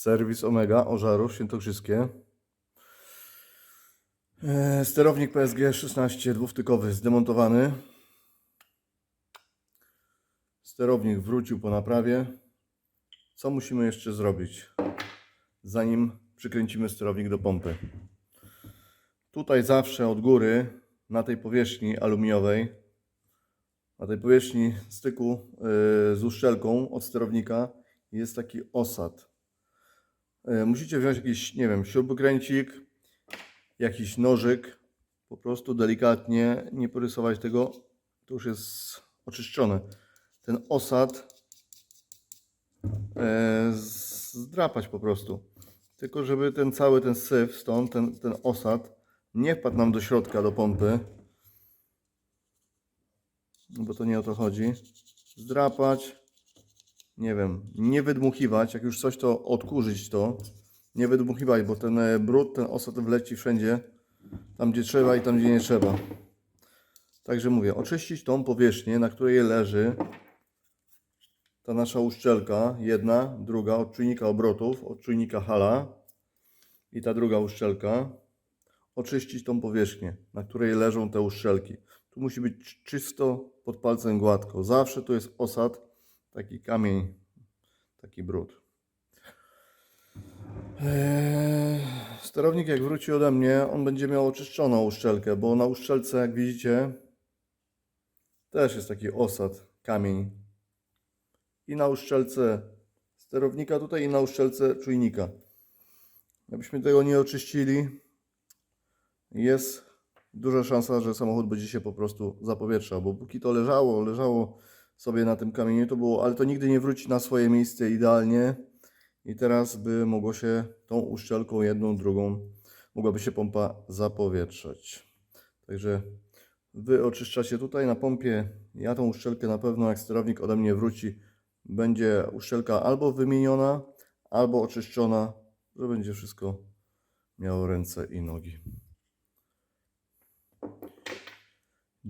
Serwis Omega, Ożarów, Świętokrzyskie. E, Sterownik PSG 16 dwuwtykowy zdemontowany. Sterownik wrócił po naprawie. Co musimy jeszcze zrobić, zanim przykręcimy sterownik do pompy? Tutaj zawsze od góry, na tej powierzchni aluminiowej, na tej powierzchni styku yy, z uszczelką od sterownika jest taki osad. Yy, Musicie wziąć jakiś, nie wiem, śrubokręcik, jakiś nożyk, po prostu delikatnie, nie porysować tego, to już jest oczyszczone. Ten osad e, zdrapać po prostu. Tylko żeby ten cały ten syf stąd, ten, ten osad nie wpadł nam do środka, do pompy. No Bo to nie o to chodzi. Zdrapać. Nie wiem, nie wydmuchiwać. Jak już coś to odkurzyć to. Nie wydmuchiwać, bo ten e, brud, ten osad wleci wszędzie. Tam gdzie trzeba i tam gdzie nie trzeba. Także mówię, oczyścić tą powierzchnię, na której leży ta nasza uszczelka, jedna, druga, od czujnika obrotów, od czujnika hala i ta druga uszczelka, oczyścić tą powierzchnię, na której leżą te uszczelki. Tu musi być czysto, pod palcem gładko. Zawsze tu jest osad, taki kamień, taki brud. Eee, sterownik jak wróci ode mnie, on będzie miał oczyszczoną uszczelkę, bo na uszczelce, jak widzicie, też jest taki osad, kamień, i na uszczelce sterownika tutaj i na uszczelce czujnika. Gdybyśmy tego nie oczyścili, jest duża szansa, że samochód będzie się po prostu zapowietrzał, bo póki to leżało, leżało sobie na tym kamieniu, to było, ale to nigdy nie wróci na swoje miejsce idealnie i teraz by mogło się tą uszczelką jedną, drugą, mogłaby się pompa zapowietrzać. Także Wy oczyszczacie tutaj na pompie. Ja tą uszczelkę na pewno, jak sterownik ode mnie wróci, będzie uszczelka albo wymieniona, albo oczyszczona, że będzie wszystko miało ręce i nogi.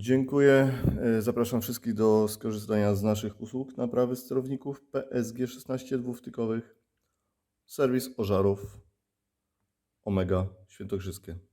Dziękuję. E, Zapraszam wszystkich do skorzystania z naszych usług naprawy sterowników PSG 16 dwuwtykowych. Serwis Ożarów Omega Świętokrzyskie.